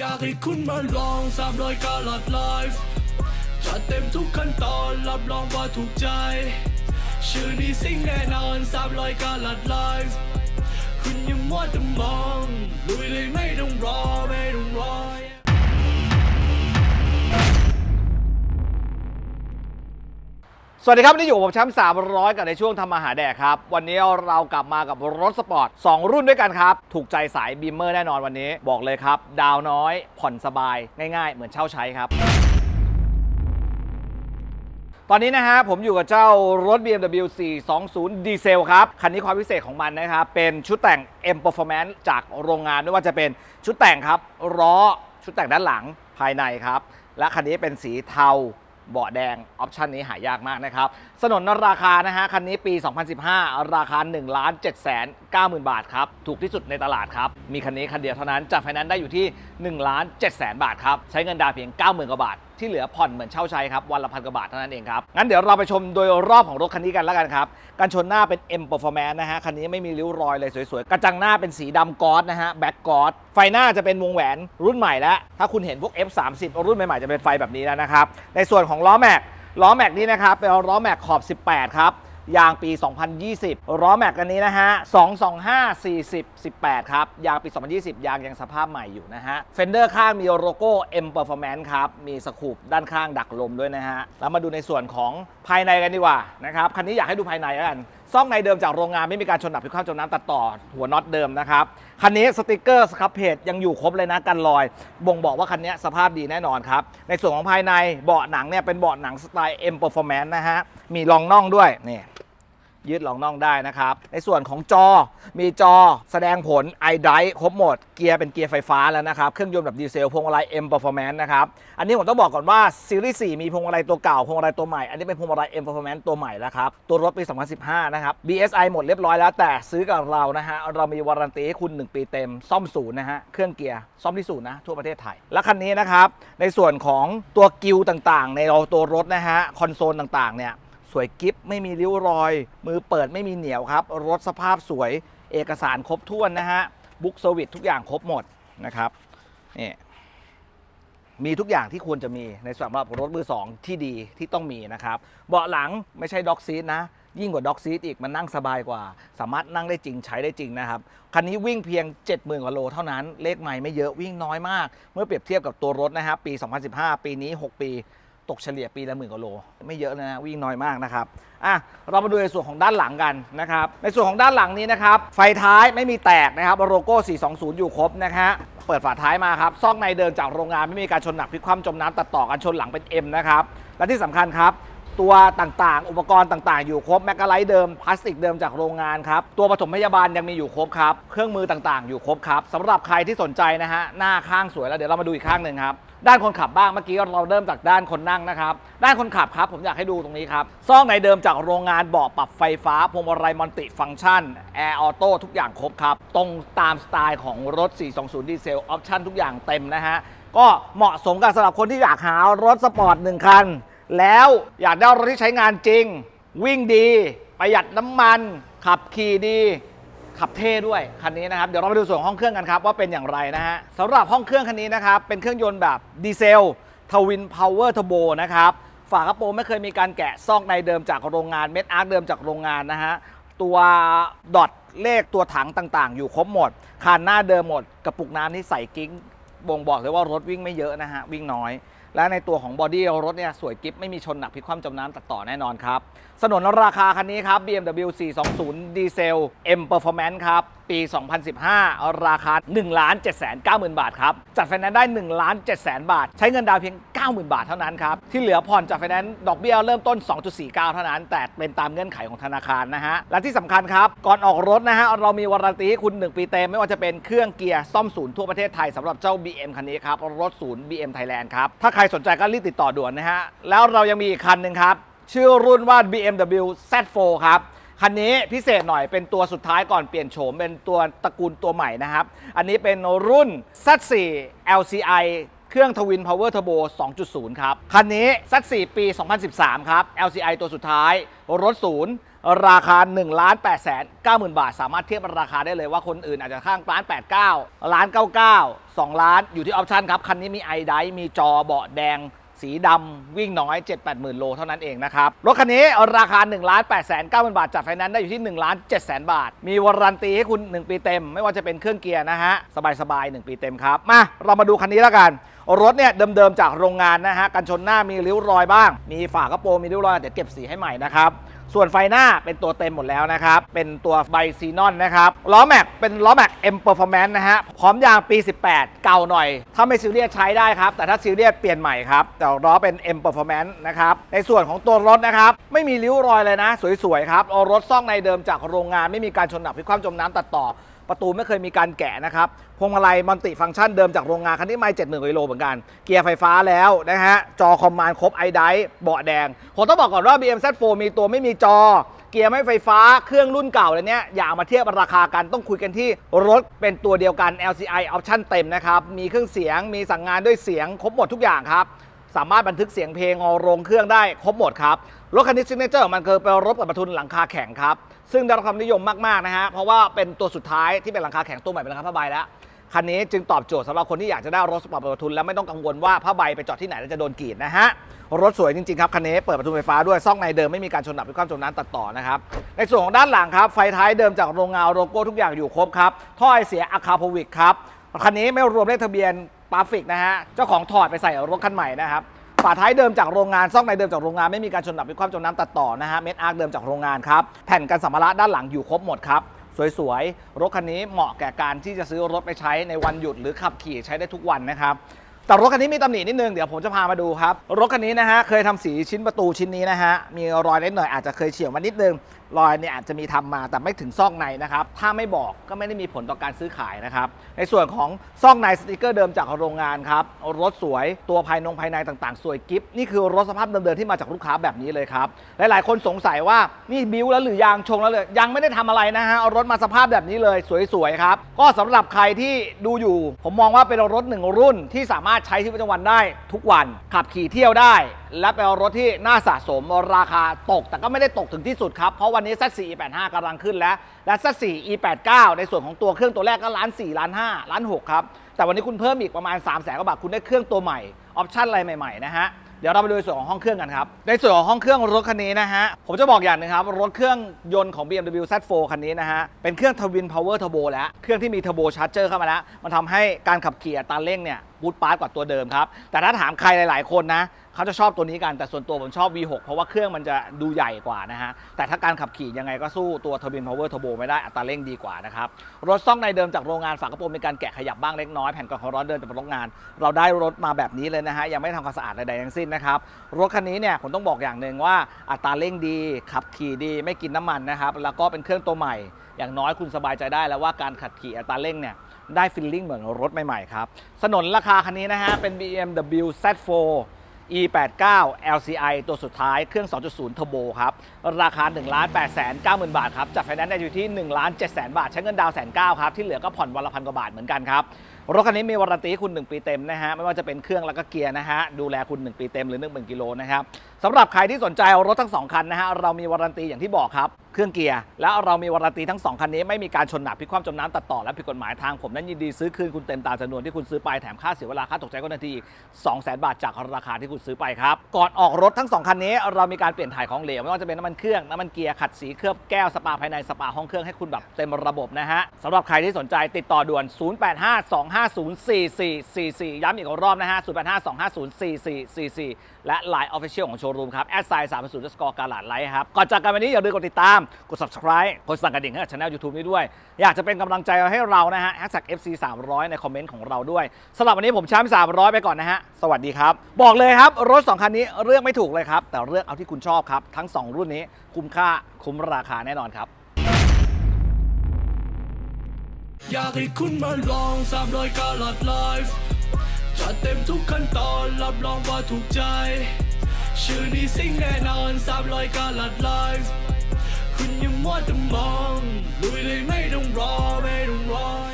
อยากให้คุณมาลองสามรอยกาลัดไลฟ์จัดเต็มทุกขั้นตอนรับรองว่าถูกใจ ชื่อนี้สิ่งแน่นอนสามรอยกาลัดไลฟ์คุณอยังมัวแต่มองลุยเลยไม่ต้องรอไม่ต้องรอ สวัสดีครับนี่อยู่กับผมแชมป์300 กับในช่วงทำมาหาแดกครับ วันนี้เรากลับมากับรถสปอร์ต 2 รุ่นด้วยกันครับ ถูกใจสายบีมเมอร์แน่นอนวันนี้ บอกเลยครับ ดาวน้อยผ่อนสบายง่ายๆ เหมือนเช่าใช้ครับ ตอนนี้นะฮะผมอยู่กับเจ้ารถ BMW 420 ดีเซลครับ คันนี้ความพิเศษของมันนะครับ เป็นชุดแต่ง M Performance จากโรงงานไม่ว่าจะเป็นชุดแต่งครับล้อชุดแต่งด้านหลังภายในครับ และคันนี้เป็นสีเทา เบาะแดงออปชันนี้หายากมากนะครับสนนราคานะฮะคันนี้ปี 2015 ราคา 1 7 9 0 0 0 0 บาทครับ ถูกที่สุดในตลาดครับ มีคันนี้คันเดียวเท่านั้นจัดไฟแนนซ์ได้อยู่ที่ 1 7 0 0 0 0บาทครับ ใช้เงินดาวเพียง 90,000 กว่าบาท ที่เหลือผ่อนเหมือนเช่าใช้ครับ วันละพันกว่าบาทเท่านั้นเองครับ งั้นเดี๋ยวเราไปชมโดยรอบของรถคันนี้กันแล้วกันครับกันชนหน้าเป็น M Performance นะฮะ คันนี้ไม่มีริ้วรอยเลยสวยๆ กระจังหน้าเป็นสีดำกอสนะฮะแบ็กกอสไฟหน้าจะเป็นวงแหวนรุ่นใหม่แล้วถ้าคุณเห็นพวก F30 รุ่นใหม่ๆจะเป็นไฟแบบนี้แล้วนะครับในส่วนของล้อแม็กล้อแม็กนี้นะครับเป็นล้อแม็กขอบ 18 ครับ ยางปี 2020 ล้อแม็กอันนี้นะฮะ 225 40 18 ครับ ยางปี 2020 ยางยังสภาพใหม่อยู่นะฮะ เฟนเดอร์ข้างมีโลโก้ M Performance ครับ มีสกูปด้านข้างดักลมด้วยนะฮะ แล้วมาดูในส่วนของภายในกันดีกว่านะครับ คันนี้อยากให้ดูภายในแล้วกันซ่องในเดิมจากโรงงานไม่มีการชนดับพิความจมน้ำตัดต่อหัวน็อตเดิมนะครับ คันนี้สติกเกอร์สครับเพจยังอยู่ครบเลยนะกันรอย บ่งบอกว่าคันนี้สภาพดีแน่นอนครับ ในส่วนของภายในเบาะหนังเนี่ยเป็นเบาะหนังสไตล์ M Performance นะฮะ มีรองน่องด้วยนี่ ยืดรองน่องได้นะครับ ในส่วนของจอมีจอแสดงผล i d r i v e ครบหมด เกียร์เป็นเกียร์ไฟฟ้าแล้วนะครับ เครื่องยนต์แบบดีเซลพวงมาลัย M Performance นะครับ อันนี้ผมต้องบอกก่อนว่าซีรีส์4มีพวงมาลัยตัวเก่าพวงมาลัยตัวใหม่ อันนี้เป็นพวงมาลัย M Performance ตัวใหม่แล้วครับ ตัวรถปี 2015 นะครับ BSI หมดเรียบร้อยแล้วแต่ซื้อกับเรานะฮะเรามีวารันตีให้คุณ 1 ปีเต็มซ่อมศูนย์นะฮะเครื่องเกียร์ซ่อมที่ศูนย์นะทั่วประเทศไทยและคันนี้นะครับในส่วนของตัวกิวต่างๆ ในตัวรถนะฮะคอนโซลต่างๆเนี่ย วยกิฟไม่มีริ้วรอย มือเปิดไม่มีเหนียวครับ รถสภาพสวยเอกสารครบถ้วนนะฮะบุ๊กเซอร์วิสทุกอย่างครบหมดนะครับนี่มีทุกอย่างที่ควรจะมีในสำหรับรถมือสองที่ดีที่ต้องมีนะครับ เบาะหลังไม่ใช่ด็อกซีทนะ ยิ่งกว่าด็อกซีทอีกมันนั่งสบายกว่า สามารถนั่งได้จริงใช้ได้จริงนะครับ คันนี้วิ่งเพียง 70,000กว่าโลเท่านั้นเลขใหม่ไม่เยอะวิ่งน้อยมาก เมื่อเปรียบเทียบกับตัวรถนะครับปี 2015 ปีนี้ 6 ปี ตกเฉลี่ยปีละหมื่นกว่าโล ไม่เยอะนะวิ่งน้อยมากนะครับอะเรามาดูในส่วนของด้านหลังกันนะครับในส่วนของด้านหลังนี้นะครับไฟท้ายไม่มีแตกนะครับโลโก้ 420 อยู่ครบนะฮะเปิดฝาท้ายมาครับซอกในเดินจากโรงงานไม่มีการชนหนักพลิกคว่ำจมน้ำตัดต่อกันชนหลังเป็น M นะครับและที่สำคัญครับตัวต่างๆ อุปกรณ์ต่างๆ อยู่ครบแมกกาไลท์เดิมพลาสติกเดิมจากโรงงานครับ ตัวปฐมพยาบาลยังมีอยู่ครบครับ เครื่องมือต่างๆ อยู่ครบครับสำหรับใครที่สนใจนะฮะ หน้าข้างสวยแล้วเดี๋ยวเรามาดูอีกข้างหนึ่งครับ ด้านคนขับบ้างเมื่อกี้เราเริ่มจากด้านคนนั่งนะครับ ด้านคนขับครับ ผมอยากให้ดูตรงนี้ครับซองในเดิมจากโรงงานเบาะปรับไฟฟ้าพวงมาลัยมัลติฟังก์ชันแอร์ออโต้ทุกอย่างครบครับ ตรงตามสไตล์ของรถ 420 ดีเซลออปชั่นทุกอย่างเต็มนะฮะก็เหมาะสมกับสำหรับคนที่อยากหารถสปอร์ตหนึ่งคัน แล้วอยากได้รถที่ใช้งานจริง วิ่งดี ประหยัดน้ำมัน ขับขี่ดี ขับเท่ด้วยคันนี้นะครับเดี๋ยวเราไปดูส่วนห้องเครื่องกันครับว่าเป็นอย่างไรนะฮะสำหรับห้องเครื่องคันนี้นะครับเป็นเครื่องยนต์แบบดีเซลทวินพาวเวอร์เทอร์โบนะครับฝากระโปรงไม่เคยมีการแกะซอกในเดิมจากโรงงานเม็ดอาร์คเดิมจากโรงงานนะฮะตัวดอทเลขตัวถังต่างๆ อยู่ครบหมดคานหน้าเดิมหมดกระปุกน้ำนี่ใส่กิ้งบ่งบอกเลยว่ารถวิ่งไม่เยอะนะฮะวิ่งน้อย และในตัวของบอดี้รถเนี่ยสวยกิฟไม่มีชนหนักพลิกคว่ำจมน้ำตัดต่อแน่นอนครับสนนราคาคันนี้ครับ BMW 420 ดีเซล M Performance ครับปี 2015 ราคา 1 7 9 0 0 0 0 บาทครับ จัดไฟแนนซ์ได้ 1 7 0 0 0 0 บาท ใช้เงินดาวเพียง 90,000 บาทเท่านั้นครับ ที่เหลือผ่อนจากไฟแนนซ์ดอกเบี้ยเริ่มต้น 2.49 เท่านั้น แต่เป็นตามเงื่อนไขของธนาคารนะฮะ และที่สำคัญครับ ก่อนออกรถนะฮะ เรามีวารันตีให้คุณ 1 ปีเต็มไม่ว่าจะเป็นเครื่องเกียร์ซ่อมศูนย์ทั่วประเทศไทยสำหรับเจ้า BM คันนี้ครับรถศูนย์ BM Thailand ครับถ้าใครสนใจก็รีบติดต่อด่วนนะฮะแล้วเรายังมีอีกคันหนึ่งครับชื่อรุ่นว่า BMW Z4 ครับ คันนี้พิเศษหน่อยเป็นตัวสุดท้ายก่อนเปลี่ยนโฉมเป็นตัวตระกูลตัวใหม่นะครับ อันนี้เป็นรุ่น Z4 LCI เครื่องทวินพาวเวอร์เทอร์โบ 2.0 ครับ คันนี้ Z4 ปี 2013 ครับ LCI ตัวสุดท้าย รถศูนย์ ราคา1ล้าน8แสน9หมื่นบาท สามารถเทียบราคาได้เลยว่าคนอื่นอาจจะข้างล้าน 89 ล้าน 99 2 ล้าน อยู่ที่ออปชันครับ คันนี้มีไอไดมีจอเบาะแดง สีดำวิ่งน้อย 7 8หมื่นโลเท่านั้นเองนะครับ รถคันนี้ราคา1ล้าน8แสน9หมื่นบาท จัดไฟแนนซ์ได้อยู่ที่1ล้าน7แสนบาท มีวารันตีให้คุณ 1 ปีเต็ม ไม่ว่าจะเป็นเครื่องเกียร์นะฮะ สบายๆ 1 ปีเต็มครับ มา เรามาดูคันนี้แล้วกัน รถเนี่ยเดิมๆจากโรงงานนะฮะกันชนหน้ามีริ้วรอยบ้าง มีฝากระโปรงมีริ้วรอยเดี๋ยวเก็บสีให้ใหม่นะครับ ส่วนไฟหน้าเป็นตัวเต็มหมดแล้วนะครับ เป็นตัวไบซีนอนนะครับ ล้อแม็กเป็นล้อแม็ก M Performance นะฮะ พร้อมยางปี 18 เก่าหน่อย ถ้าไม่ซีเรียสใช้ได้ครับ แต่ถ้าซีเรียสเปลี่ยนใหม่ครับ แต่ล้อเป็น M Performance นะครับ ในส่วนของตัวรถนะครับ ไม่มีริ้วรอยเลยนะ สวยๆครับเอารถซ่องในเดิมจากโรงงานไม่มีการชนหนักพลิกความจมน้ำตัดต่อ ประตูไม่เคยมีการแกะนะครับพวงมาลัยมัลติฟังก์ชันเดิมจากโรงงานคันนี้ไม่เจ็ดหมื่นกิโลเหมือนกัน เกียร์ไฟฟ้าแล้วนะฮะจอคอมมานด์ครบไอไดเบาะแดงผมต้องบอกก่อนว่า BM Z4 มีตัวไม่มีจอ เกียร์ไม่ไฟฟ้าเครื่องรุ่นเก่าเลยเนี้ยอย่ามาเทียบราคากันต้องคุยกันที่รถเป็นตัวเดียวกัน LCI ออปชั่นเต็มนะครับมีเครื่องเสียงมีสั่งงานด้วยเสียงครบหมดทุกอย่างครับ สามารถบันทึกเสียงเพลงเอาลงเครื่องได้ครบหมดครับ รถคันนี้ซิกเนเจอร์ของมันคือเป็นรถกับประทุนหลังคาแข็งครับ ซึ่งได้รับความนิยมมากๆนะฮะ เพราะว่าเป็นตัวสุดท้ายที่เป็นหลังคาแข็งตัวใหม่เป็นหลังคาผ้าใบแล้ว คันนี้จึงตอบโจทย์สำหรับคนที่อยากจะได้รถสปอร์ตประทุนแล้วไม่ต้องกังวลว่าผ้าใบไปจอดที่ไหนแล้วจะโดนกรีดนะฮะ รถสวยจริงๆครับคันนี้เปิดประตูไฟฟ้าด้วยซ่องในเดิมไม่มีการชนหนักหรือความจมน้ำตัดต่อนะครับ ในส่วนของด้านหลังครับไฟท้ายเดิมจากโรงงานโลโก้ทุกอย่างอยู่ครบครับ ท่อไอเสียอะคาโพวิกครับคันนี้ไม่รวมเลขทะเบียน ปาฟิกนะฮะ เจ้าของถอดไปใส่รถคันใหม่นะครับ ฝาท้ายเดิมจากโรงงานซ่องในเดิมจากโรงงานไม่มีการชนดับมีความจมน้ำตัดต่อนะฮะ เม็ดอาร์คเดิมจากโรงงานครับ แผ่นกันสัมภาระด้านหลังอยู่ครบหมดครับ สวยๆ รถคันนี้เหมาะแก่การที่จะซื้อรถไปใช้ในวันหยุดหรือขับขี่ใช้ได้ทุกวันนะครับ แต่รถคันนี้มีตำหนินิดนึง เดี๋ยวผมจะพามาดูครับ รถคันนี้นะฮะ เคยทำสีชิ้นประตูชิ้นนี้นะฮะ มีรอยเล็กหน่อยอาจจะเคยเฉียวมานิดนึง รอยเนี่ยอาจจะมีทำมาแต่ไม่ถึงซอกในนะครับ ถ้าไม่บอกก็ไม่ได้มีผลต่อการซื้อขายนะครับ ในส่วนของซอกในสติกเกอร์เดิมจากโรงงานครับ รถสวยตัวภายนงภายในต่างๆ สวยกิฟต์นี่คือรถสภาพเดิมๆที่มาจากลูกค้าแบบนี้เลยครับหลายๆคนสงสัยว่านี่บิ้วแล้วหรือยางชงแล้วเลยยังไม่ได้ทำอะไรนะฮะเอารถมาสภาพแบบนี้เลยสวยๆครับก็สำหรับใครที่ดูอยู่ ผมมองว่าเป็นรถหนึ่งรุ่นที่สามารถใช้ชีวิตประจำวันได้ทุกวัน ขับขี่เที่ยวได้ และเป็นรถที่น่าสะสมราคาตก แต่ก็ไม่ได้ตกถึงที่สุดครับ เพราะวันนี้ Z4 E85 กำลังขึ้นแล้ว และ Z4 E89 ในส่วนของตัวเครื่องตัวแรกก็ล้าน4ล้าน5ล้าน6ครับ แต่วันนี้คุณเพิ่มอีกประมาณ 3 0 0แสนกว่าบาทคุณได้เครื่องตัวใหม่ ออปชั่นอะไรใหม่ๆนะฮะเดี๋ยวเราไปดูในส่วนของห้องเครื่องกันครับ ในส่วนของห้องเครื่องรถคันนี้นะฮะ ผมจะบอกอย่างหนึงครับ รถเครื่องยนต์ของ BMW Z4 คันนี้นะฮะ เป็นเครื่องทวินพาวเวอร์เทอร์โบแล้ว เครื่องที่มีเทอร์โบชาร์เจอร์เข้ามาแล้ว มันทำให้การขับขี่อัตราเร่งเนี่ยบูตปาร์ตกว่าตัวเดิมครับ แต่ถ้าถามใครหลาย ๆ คนนะเขาจะชอบตัวนี้กัน แต่ส่วนตัวผมชอบ V6 เพราะว่าเครื่องมันจะดูใหญ่กว่านะฮะ แต่ถ้าการขับขี่ยังไงก็สู้ตัว Turbine Power Turbo ไม่ได้อัตราเร่งดีกว่านะครับ รถซ่องในเดิมจากโรงงานฝากระโปรงมีการแกะขยับบ้างเล็กน้อย แผ่นกรองความร้อนเดิมจากโรงงาน เราได้รถมาแบบนี้เลยนะฮะ ยังไม่ทำความสะอาดใดๆทั้งสิ้นนะครับรถคันนี้เนี่ยผมต้องบอกอย่างหนึ่งว่าอัตราเร่งดี ขับขี่ดี ไม่กินน้ำมันนะครับแล้วก็เป็นเครื่องตัวใหม่ อย่างน้อยคุณสบายใจได้แล้วว่าการขับขี่อัตราเร่งเนี่ยได้ฟิลลิ่งเหมือนรถใหม่ๆครับสนนราคาคันนี้นะฮะเป็น BMW Z4 E89 LCI ตัวสุดท้ายเครื่อง 2.0เทอร์โบครับ ราคา 1 8 9 0 0 0 0 บาทครับ จัดไฟแนนซ์ได้อยู่ที่ 1 7 0 0 0 0 บาท ใช้เงินดาวน์แสนเครับ ที่เหลือก็ผ่อนวันละพันกว่าบาทเหมือนกันครับ รถคันนี้มีวารันตีให้คุณ 1 ปีเต็มนะฮะ ไม่ว่าจะเป็นเครื่องแล้วก็เกียร์นะฮะ ดูแลคุณ 1 ปีเต็มหรือ1กิโลนะครับสำหรับใครที่สนใจเอารถทั้ง 2 คันนะฮะ เรามีวารันตีอย่างที่บอกครับ เครื่องเกียร์ แล้วเรามีวารันตีทั้ง 2 คันนี้ไม่มีการชนหนักพิกคว่ำจมน้ำตัดต่อและผิดกฎหมายทางผมนั้นยินดีซื้อคืนคุณเต็มตามจำนวนที่คุณซื้อไปแถมค่าเสียเวลาค่าตกใจก็นาทีอีก200,000 บาทจากราคาที่คุณซื้อไปครับก่อนออกรถทั้ง 2 คันนี้ เรามีการเปลี่ยนถ่ายของเหลวไม่ว่าจะเป็นน้ำมันเครื่องน้ำมันเกียร์ขัดสีเคลือบแก้วสปาภายในสปาห้องเครื่องให้คุณแบบเต็มระบบนะฮะสำหรับใครที่สนใจติดต่อด่วน 0852504444 ย้ำอีกรอบนะฮะ0852504444 และ Line Official ของโชว์รูมครับแอดไซน์30สกอร์การลาดไลท์ครับก่อนจากกันวันนี้อย่าลืมกดติดตามกด subscribe กดสั่นกระดิ่งให้กับช่อง YouTube นี้ด้วย อยากจะเป็นกำลังใจให้เรานะฮะ hashtag FC 300ในคอมเมนต์ของเราด้วยสำหรับวันนี้ผมชมป์300 ไปก่อนนะฮะ สวัสดีครับ บอกเลยครับ รถ 2 คันนี้เลือกไม่ถูกเลยครับ แต่เลือกเอาที่คุณชอบครับ ทั้ง 2 รุ่นนี้คุ้มค่าคุ้มราคาแน่นอนครับ อยากให้คุณมาลองสามรอยกาลัดไลฟ์จัดเต็มทุกขั้นตอนรับรองว่าถูกใจ ชื่อนี้สิ่งแน่นอนสามรอยกาลัดไลฟ์ คุณอยังมัวแต่มองลุยเลยไม่ต้องรอไม่ต้องรอ